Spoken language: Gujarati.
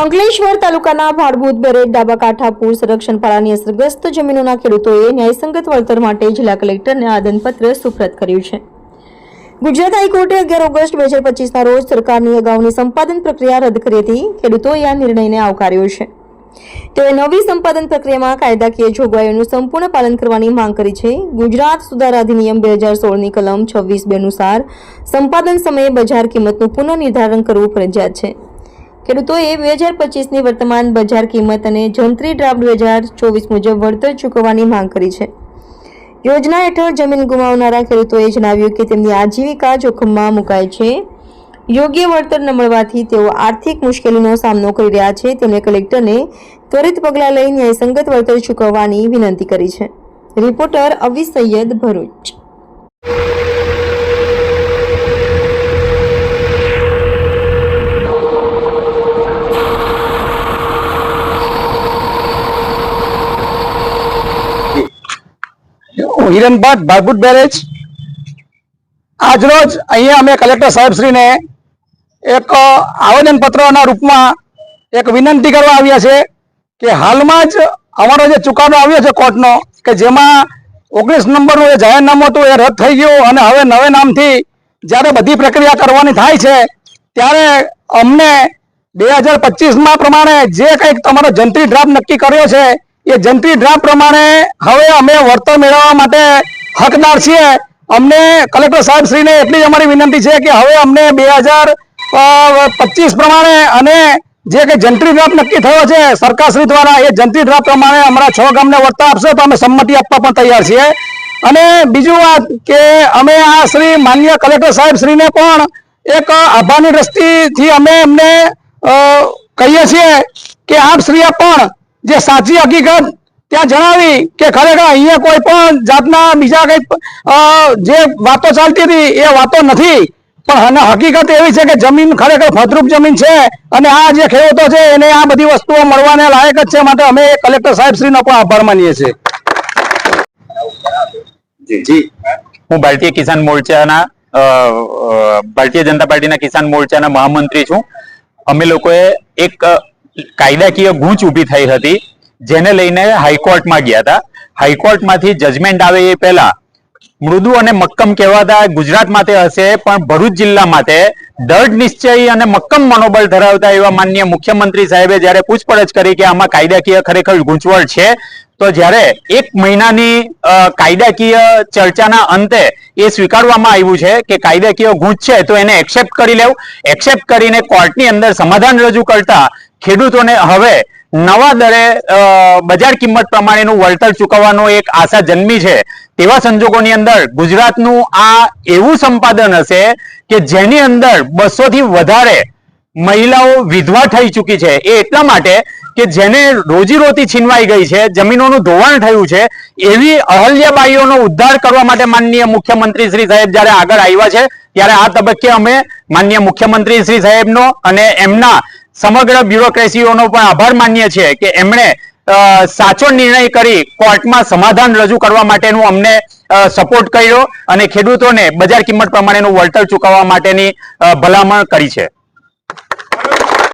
અંકલેશ્વર તાલુકાના ભાડભૂત બેરેજ ડાબા કાંઠાપુર સંરક્ષણ પાળાની અસરગ્રસ્ત જમીનોના ખેડૂતોએ ન્યાયસંગત વળતર માટે જિલ્લા કલેક્ટરને આદનપત્ર સુપ્રત કર્યું છે. ગુજરાત હાઈકોર્ટે અગિયાર ઓગસ્ટ બે હજાર પચીસના રોજ સરકારની અગાઉની સંપાદન પ્રક્રિયા રદ કરી હતી. ખેડૂતોએ આ નિર્ણયને આવકાર્યો છે. તેઓએ નવી સંપાદન પ્રક્રિયામાં કાયદાકીય જોગવાઈઓનું સંપૂર્ણ પાલન કરવાની માંગ કરી છે. ગુજરાત સુધાર અધિનિયમ બે હજાર સોળની કલમ છવ્વીસ બે અનુસાર સંપાદન સમયે બજાર કિંમતનું પુનઃનિર્ધારણ કરવું ફરજિયાત છે. ખેડૂતોએ બે હજાર પચીસની વર્તમાન બજાર કિંમત અને જંત્રી ડ્રાફ્ટ બે હજાર ચોવીસ મુજબ વળતર ચૂકવવાની માંગ કરી છે. યોજના હેઠળ જમીન ગુમાવનારા ખેડૂતોએ જણાવ્યું કે તેમની આજીવિકા જોખમમાં મુકાય છે. યોગ્ય વળતર ન મળવાથી તેઓ આર્થિક મુશ્કેલીનો સામનો કરી રહ્યા છે. તેમણે કલેક્ટરને ત્વરિત પગલાં લઈ ન્યાયસંગત વળતર ચૂકવવાની વિનંતી કરી છે. રિપોર્ટર અવી સૈયદ ભરૂચ. હું હિરેન ભટ્ટ ભાગભૂત બેરેજ. આજરોજ અહીંયા અમે કલેક્ટર સાહેબશ્રીને એક આવેદન પત્રના રૂપમાં એક વિનંતી કરવા આવ્યા છે કે હાલમાં જ અમારો જે ચુકાદો આવ્યો છે કોર્ટનો, કે જેમાં ઓગણીસ નંબરનું જે જાહેરનામું હતું એ રદ થઈ ગયું અને હવે નવે નામથી જ્યારે બધી પ્રક્રિયા કરવાની થાય છે, ત્યારે અમને બે હજાર પચીસમાં પ્રમાણે જે કંઈક તમારો જંત્રી ડ્રાફ્ટ નક્કી કર્યો છે એ જંત્રી ડ્રાફ્ટ પ્રમાણે હવે અમે વળતર મેળવવા માટે હકદાર છીએ. અમને કલેક્ટર સાહેબ શ્રીને એટલી જ અમારી વિનંતી છે કે હવે અમને બે હજાર પચીસ પ્રમાણે અને જે કંઈ જંત્રી ડ્રાફ્ટ નક્કી થયો છે સરકારશ્રી દ્વારા એ જંત્રી ડ્રાફ્ટ પ્રમાણે અમારા છ ગામને વળતર આપશે તો અમે સંમતિ આપવા પણ તૈયાર છીએ. અને બીજું વાત કે અમે આ શ્રી માન્ય કલેક્ટર સાહેબ શ્રીને પણ એક આભારની દ્રષ્ટિથી અમે એમને કહીએ છીએ કે આપ શ્રીએ પણ જે સાચી હકીકત ત્યાં જણાવી કે ખરેખર અહીંયા કોઈ પણ જાતના બીજા કઈ જે વાતો ચાલતી હતી એ વાતો નથી. પણ હકીકત એવી છે કે જમીન ખરેખર ફળદ્રુપ જમીન છે અને આ જે ખેડૂતો છે એને આ બધી વસ્તુઓ મળવાને લાયક જ છે માટે અમે કલેક્ટર સાહેબ શ્રીનો પણ આભાર માનીએ છીએ. જી હું ભારતીય કિસાન મોરચાના ભારતીય જનતા પાર્ટીના કિસાન મોરચાના મહામંત્રી છું. અમે લોકોએ એક કાયદાકીય ગૂંચ ઊભી થઈ હતી, જેને લઈને હાઈકોર્ટમાં ગયા હતા. હાઈકોર્ટમાંથી જજમેન્ટ આવે એ પહેલા મૃદુ અને મક્કમ કહેવાતા ગુજરાત માટે હશે, પણ ભરૂચ જિલ્લા માટે દઢ નિશ્ચય અને મક્કમ મનોબળ ધરાવતા એવા માન્ય મુખ્યમંત્રી સાહેબે જ્યારે પૂછપરછ કરી કે આમાં કાયદાકીય ખરેખર ગૂંચવણ છે, તો જ્યારે એક મહિનાની કાયદાકીય ચર્ચાના અંતે એ સ્વીકારવામાં આવ્યું છે કે કાયદાકીય ગૂંચ છે, તો એને એક્સેપ્ટ કરી લેવું. એક્સેપ્ટ કરીને કોર્ટની અંદર સમાધાન રજૂ કરતા ખેડૂતોને હવે નવા દરે બજાર કિંમત પ્રમાણેનું વળતર ચૂકવવાનો એક આશા જન્મી છે. તેવા સંજોગોની અંદર ગુજરાતનું આ એવું સંપાદન હશે કે જેની અંદર બસો થી વધારે મહિલાઓ વિધવા થઈ ચૂકી છે. એ એટલા માટે કે જેને રોજીરોટી છીનવાઈ ગઈ છે, જમીનોનું ધોવાણ થયું છે, એવી અહલ્યાબાઈઓનો ઉદ્ધાર કરવા માટે માનનીય મુખ્યમંત્રી શ્રી સાહેબ જ્યારે આગળ આવ્યા છે, ત્યારે આ તબક્કે અમે માનનીય મુખ્યમંત્રી શ્રી સાહેબનો અને એમના સમગ્ર બ્યુરોક્રેસીઓનો પણ આભાર માનીએ છીએ કે એમણે સાચો નિર્ણય કરી કોર્ટમાં સમાધાન રજૂ કરવા માટેનું અમને સપોર્ટ કર્યો અને ખેડૂતોને બજાર કિંમત પ્રમાણેનું વળતર ચૂકવવા માટેની ભલામણ કરી છે.